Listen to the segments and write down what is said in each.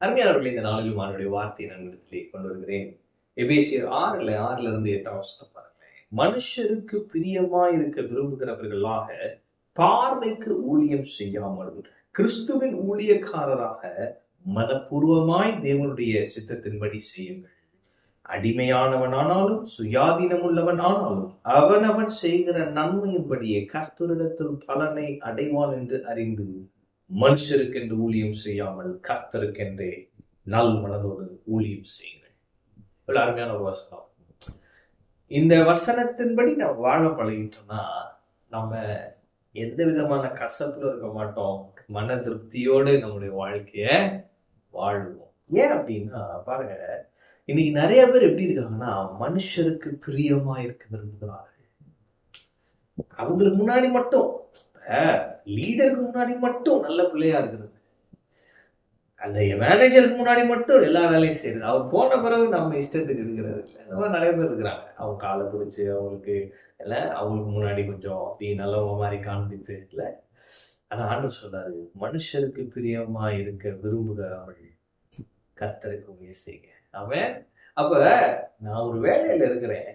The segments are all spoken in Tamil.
அருமையானவர்களே இந்த நாளிலும் அவனுடைய வார்த்தையை நான் இடத்திலே கொண்டு வருகிறேன். எபேசியர் ஆறுல ஆறுல இருந்து எட்டாம் வசனம் பாருங்களேன். மனுஷருக்கு பிரியமாய் இருக்க விரும்புகிறவர்களாக பார்வைக்கு ஊழியம் செய்யாமல் கிறிஸ்துவின் ஊழியக்காரராக மனப்பூர்வமாய் தேவனுடைய சித்தத்தின்படி செய்யுங்கள். அடிமையானவனானாலும் சுயாதீனம் உள்ளவனானாலும் அவனவன் செய்கிற நன்மையின்படியே கர்த்தரிடத்தில் பலனை அடைவான் என்று அறிந்து மனுஷருக்கென்று ஊழியம் செய்யாமல் கர்த்தருக்கென்றே நல் மனதோடு ஊழியம் செய்யுங்கள். இவ்வளவு அருமையான ஒரு வசனம். இந்த வசனத்தின்படி நம்ம வாழ பழகிட்டோம்னா நம்ம எந்த விதமான கசப்புல இருக்க மாட்டோம். மன திருப்தியோடு நம்முடைய வாழ்க்கைய வாழ்வோம். ஏன் அப்படின்னா பாருங்க இன்னைக்கு நிறைய பேர் எப்படி இருக்காங்கன்னா மனுஷருக்கு பிரியமா இருக்க விரும்புகிறார்கள். அவங்களுக்கு முன்னாடி மட்டும் லீடருக்கு முன்னாடி மட்டும் நல்ல பிள்ளையா இருக்கிறது. அந்த மேனேஜருக்கு முன்னாடி மட்டும் எல்லா வேலையும் செய்யுது அவர் போன பிறகு நம்ம இஷ்டத்துக்கு இருக்கிறது இல்லை. இந்த மாதிரி நிறைய பேர் இருக்கிறாங்க. அவங்க காலை பிடிச்சி அவங்களுக்கு இல்லை அவங்களுக்கு முன்னாடி கொஞ்சம் அப்படி நல்லவங்க மாதிரி காண்பித்து இல்லை. ஆனால் ஆண்டு சொல்றாரு மனுஷருக்கு பிரியமா இருக்க விரும்புகிறவர்கள் கர்த்தருக்கு உயர் செய்க. அவன் அப்ப நான் ஒரு வேலையில இருக்கிறேன்.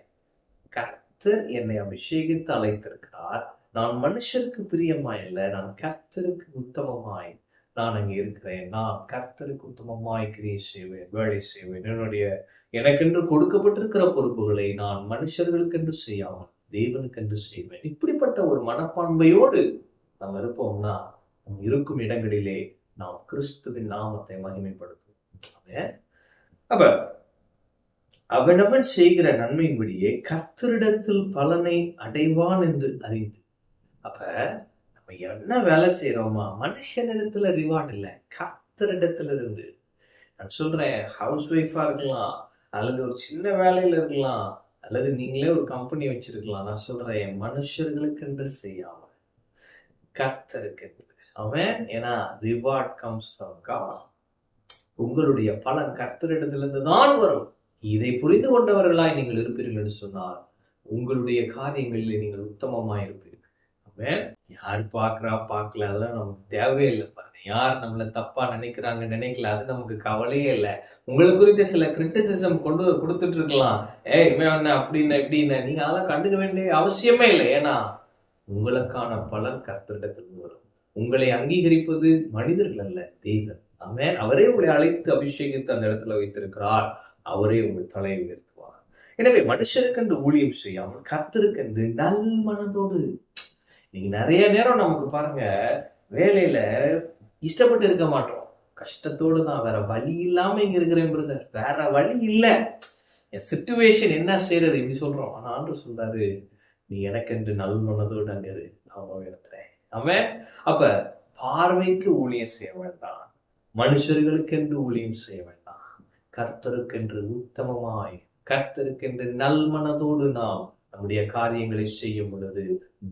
கர்த்தர் என்னை அபிஷேகித்து அழைத்திருக்கிறார். நான் மனுஷருக்கு பிரியமாய் இல்லை நான் கர்த்தருக்கு உத்தமமாய் நான் அங்கே இருக்கிறேன். நான் கர்த்தருக்கு உத்தமமாய் கிரியை செய்வேன் வேலை செய்வேன். என்னுடைய எனக்கென்று கொடுக்கப்பட்டிருக்கிற பொறுப்புகளை நான் மனுஷர்களுக்கென்று செய்யாமல் தேவனுக்கென்று செய்வேன். இப்படிப்பட்ட ஒரு மனப்பான்மையோடு நாம் இருப்போம்னா நம் இருக்கும் இடங்களிலே நாம் கிறிஸ்துவின் நாமத்தை மகிமைப்படுத்துவோம். அப்ப அவனவன் செய்கிற நன்மையின்படியே கர்த்தரிடத்தில் பலனை அடைவான் என்று அறிந்து அப்ப நம்ம என்ன வேலை செய்யறோமா மனுஷனிடத்துல ரிவார்ட் இல்லை. கத்தரிடத்துல இருந்து நான் சொல்றேன் ஹவுஸ் ஒய்ஃபா இருக்கலாம் அல்லது ஒரு சின்ன வேலையில இருக்கலாம் அல்லது நீங்களே ஒரு கம்பெனி வச்சிருக்கலாம். நான் சொல்றேன் மனுஷர்களுக்கு செய்யாமல். செய்யாம கர்த்தருக்கு அவன் ஏன்னா ரிவார்ட் கம்ஸ் ஃப்ரம் காட் உங்களுடைய பலன் கர்த்தரிடத்திலிருந்து தான் வரும். இதை புரிந்து கொண்டவர்களாய் நீங்கள் இருப்பீர்கள் என்று சொன்னால் உங்களுடைய காரியங்களில் நீங்கள் உத்தமமாக இருப்பீர்கள் அவன் யார் பார்க்குறா பார்க்கல அதெல்லாம் நமக்கு தேவையில்லை பாருங்க யார் நம்மளை தப்பா நினைக்கிறாங்க நினைக்கல அது நமக்கு கவலையே இல்லை. உங்களை குறித்த சில கிரிட்டிசிசம் கொண்டு கொடுத்துட்டு இருக்கலாம் ஏ இவன் என்ன அப்படின்னு இப்படின்னு நீங்க அதெல்லாம் கண்டுக்க வேண்டிய அவசியமே இல்லை. ஏன்னா உங்களுக்கான பலன் கர்த்தரிடத்தில் வரும். உங்களை அங்கீகரிப்பது மனிதர்கள் அல்ல தெய்வம் அவன் அவரே உங்களை அழைத்து அபிஷேகித்து அந்த இடத்துல வைத்திருக்கிறார். அவரே உங்கள் தலையை உயர்த்துவார். எனவே மனுஷருக்கென்று ஊழியம் செய்யாமல் கர்த்தருக்கென்று நல் மனதோடு நீங்க நிறைய நேரம் நமக்கு பாருங்க வேலையில இஷ்டப்பட்டு இருக்க மாட்டோம். கஷ்டத்தோடு தான் வேற வழி இல்லாம இங்க இருக்கிறேன் பிரதர் வேற வழி இல்லை. என் சுச்சுவேஷன் என்ன செய்யறது இப்படி சொல்றோம். ஆனா ஆண்டு சொல்றாரு நீ எனக்கென்று நல் மனதோடு அங்க இரு நான் உயர்த்துறேன். அவன் அப்ப பார்வைக்கு ஊழியம் செய்ய வேண்டாம். மனுஷர்களுக்கென்று ஊழியம் செய்ய வேண்டாம். கர்த்தருக்கென்று உத்தமமாய் கர்த்தருக்கென்று நல் மனதோடு நாம் நம்முடைய காரியங்களை செய்யும் பொழுது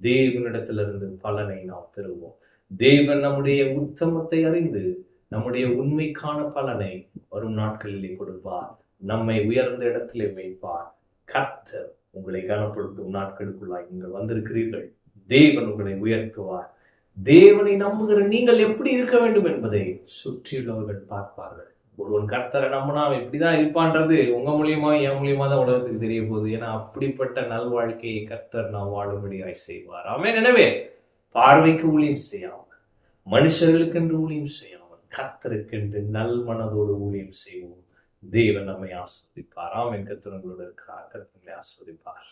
தேவனிடத்திலிருந்து பலனை நாம் பெறுவோம். தேவன் நம்முடைய உத்தமத்தை அறிந்து நம்முடைய உண்மைக்கான பலனை வரும் நாட்களிலே கொடுப்பார். நம்மை உயர்ந்த இடத்திலே வைப்பார். கர்த்தர் உங்களை கனப்படுத்தும் நாட்களுக்குள்ளாய் நீங்கள் வந்திருக்கிறீர்கள். தேவன் உங்களை உயர்த்துவார். தேவனை நம்புகிற நீங்கள் எப்படி இருக்க வேண்டும் என்பதை சுற்றியுள்ளவர்கள் பார்ப்பார்கள். ஒருவன் கர்த்தரை நம்பினா அவன் இப்படிதான் இருப்பான்றது உங்க மூலியமா என் மூலியமா தான் உலகத்துக்கு தெரிய போகுது. ஏன்னா அப்படிப்பட்ட நல்வாழ்க்கையை கர்த்தர் நாம் வாழும்படியாய் செய்வார். ஆமே எனவே பார்வைக்கு ஊழியம் செய்யாமல் மனுஷர்களுக்கென்று ஊழியம் செய்யாமல் கர்த்தருக்கென்று நல் மனதோடு ஊழியம் செய்வோம். தேவன் நம்மை ஆஸ்வதிப்பார். ஆமென். கர்த்தர் உங்களோட இருக்கிறார். கர்த்தர்களை ஆஸ்வதிப்பார்.